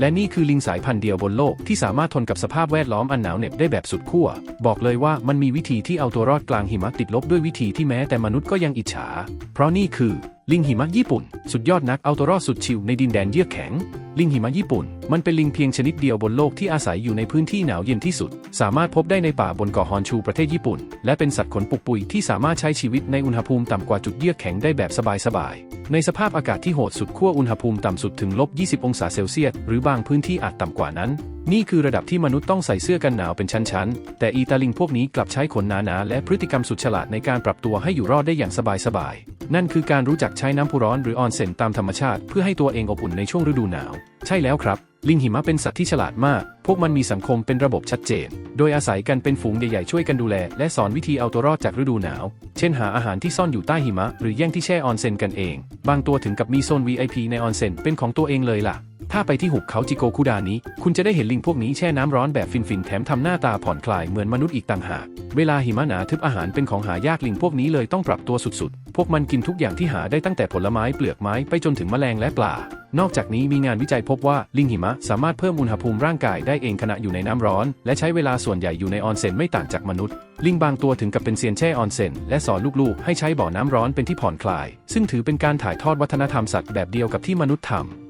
และนี่คือลิงสายพันธุ์เดียวบนโลกที่สามารถทนกับสภาพแวดล้อมอันหนาวเหน็บได้แบบสุดขั้ว บอกเลยว่ามันมีวิธีที่เอาตัวรอดกลางหิมะติดลบด้วยวิธีที่แม้แต่มนุษย์ก็ยังอิจฉา เพราะนี่คือ ลิงหิมะญี่ปุ่น สุดยอดนักเอาตัวรอดสุดชิวในดินแดนเยือกแข็ง ลิงหิมะญี่ปุ่น มันเป็นลิงเพียงชนิดเดียวบนโลกที่อาศัยอยู่ในพื้นที่หนาวเย็นที่สุด สามารถพบได้ในป่าบนเกาะฮอนชูประเทศญี่ปุ่น และเป็นสัตว์ขนปุกปุยที่สามารถใช้ชีวิตในอุณหภูมิต่ำกว่าจุดเยือกแข็งได้แบบสบายๆในสภาพอากาศที่โหดสุดขั้วอุณหภูมิต่ำสุดถึงลบ 20 องศาเซลเซียสหรือบางพื้นที่อาจต่ำกว่านั้น นี่คือระดับที่มนุษย์ต้องใส่เสื้อกันหนาวเป็นชั้นๆ แต่อีตาลิงพวกนี้กลับใช้ขนหนาๆและพฤติกรรมสุดฉลาดในการปรับตัวให้อยู่รอดได้อย่างสบายๆ นั่นคือการรู้จักใช้น้ำพุร้อนหรือออนเซ็นตามธรรมชาติเพื่อให้ตัวเองอบอุ่นในช่วงฤดูหนาว ใช่แล้วครับ ลิงหิมะเป็นสัตว์ที่ฉลาดมาก พวกมันมีสังคมเป็นระบบชัดเจน โดยอาศัยกันเป็นฝูงใหญ่ๆช่วยกันดูแล และสอนวิธีเอาตัวรอดจากฤดูหนาว เช่นหาอาหารที่ซ่อนอยู่ใต้หิมะ หรือแย่งที่แช่ออนเซ็นกันเอง บางตัวถึงกับมีโซน VIP ในออนเซ็นเป็นของตัวเองเลยล่ะ ถ้าไปที่หุบเขาจิโกคุดานี้ คุณจะได้เห็นลิงพวกนี้แช่น้ำร้อนแบบฟินๆ แถมทำหน้าตาผ่อนคลายเหมือนมนุษย์อีกต่างหาก เวลาหิมะหนาทึบอาหารเป็นของหายากลิงพวกนี้เลยต้องปรับตัวสุดๆ พวกมันกินทุกอย่างที่หาได้ตั้งแต่ผลไม้เปลือกไม้ไปจนถึงแมลงและปลา นอกจากนี้มีงานวิจัยพบว่าลิงหิมะสามารถเพิ่มอุณหภูมิร่างกายได้เองขณะอยู่ในน้ำร้อน และใช้เวลาส่วนใหญ่อยู่ในออนเซ็นไม่ต่างจากมนุษย์ ลิงบางตัวถึงกับเป็นเซียนแช่ออนเซ็นและสอนลูกๆ ให้ใช้บ่อน้ำร้อนเป็นที่ผ่อนคลาย ซึ่งถือเป็นการถ่ายทอดวัฒนธรรมสัตว์แบบเดียวกับที่มนุษย์ทำ